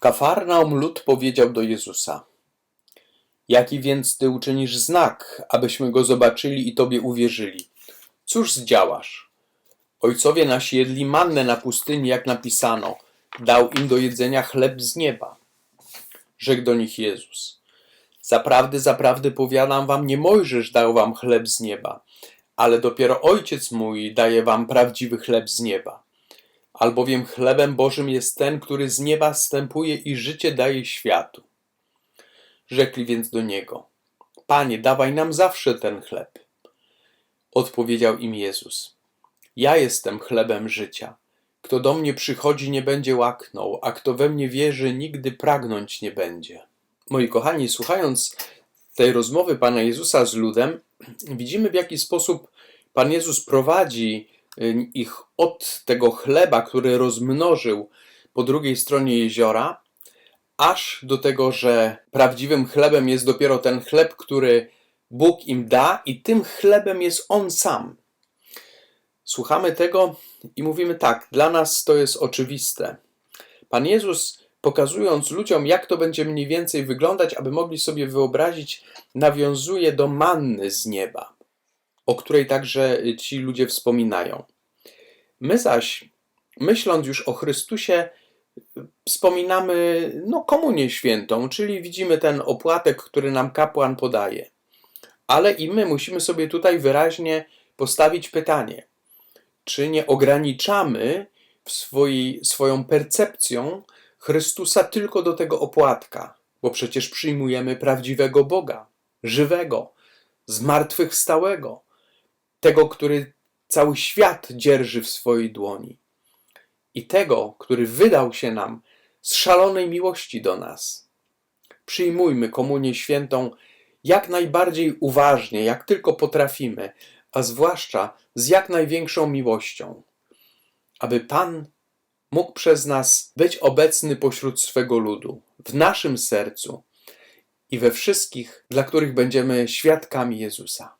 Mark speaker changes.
Speaker 1: Kafarnaum lud powiedział do Jezusa: Jaki więc ty uczynisz znak, abyśmy go zobaczyli i tobie uwierzyli? Cóż zdziałasz? Ojcowie nasi jedli mannę na pustyni, jak napisano, dał im do jedzenia chleb z nieba. Rzekł do nich Jezus: Zaprawdę, zaprawdę powiadam wam, nie Mojżesz dał wam chleb z nieba, ale dopiero Ojciec mój daje wam prawdziwy chleb z nieba. Albowiem chlebem Bożym jest ten, który z nieba stępuje i życie daje światu. Rzekli więc do niego: Panie, dawaj nam zawsze ten chleb. Odpowiedział im Jezus: Ja jestem chlebem życia. Kto do mnie przychodzi, nie będzie łaknął, a kto we mnie wierzy, nigdy pragnąć nie będzie. Moi kochani, słuchając tej rozmowy Pana Jezusa z ludem, widzimy w jaki sposób Pan Jezus prowadzi ich od tego chleba, który rozmnożył po drugiej stronie jeziora, aż do tego, że prawdziwym chlebem jest dopiero ten chleb, który Bóg im da, i tym chlebem jest On sam. Słuchamy tego i mówimy tak, dla nas to jest oczywiste. Pan Jezus, pokazując ludziom, jak to będzie mniej więcej wyglądać, aby mogli sobie wyobrazić, nawiązuje do manny z nieba, o której także ci ludzie wspominają. My zaś, myśląc już o Chrystusie, wspominamy no, komunię świętą, czyli widzimy ten opłatek, który nam kapłan podaje. Ale i my musimy sobie tutaj wyraźnie postawić pytanie, czy nie ograniczamy w swojej, swoją percepcją Chrystusa tylko do tego opłatka, bo przecież przyjmujemy prawdziwego Boga, żywego, zmartwychwstałego, tego, który cały świat dzierży w swojej dłoni i tego, który wydał się nam z szalonej miłości do nas. Przyjmujmy komunię świętą jak najbardziej uważnie, jak tylko potrafimy, a zwłaszcza z jak największą miłością, aby Pan mógł przez nas być obecny pośród swego ludu, w naszym sercu i we wszystkich, dla których będziemy świadkami Jezusa.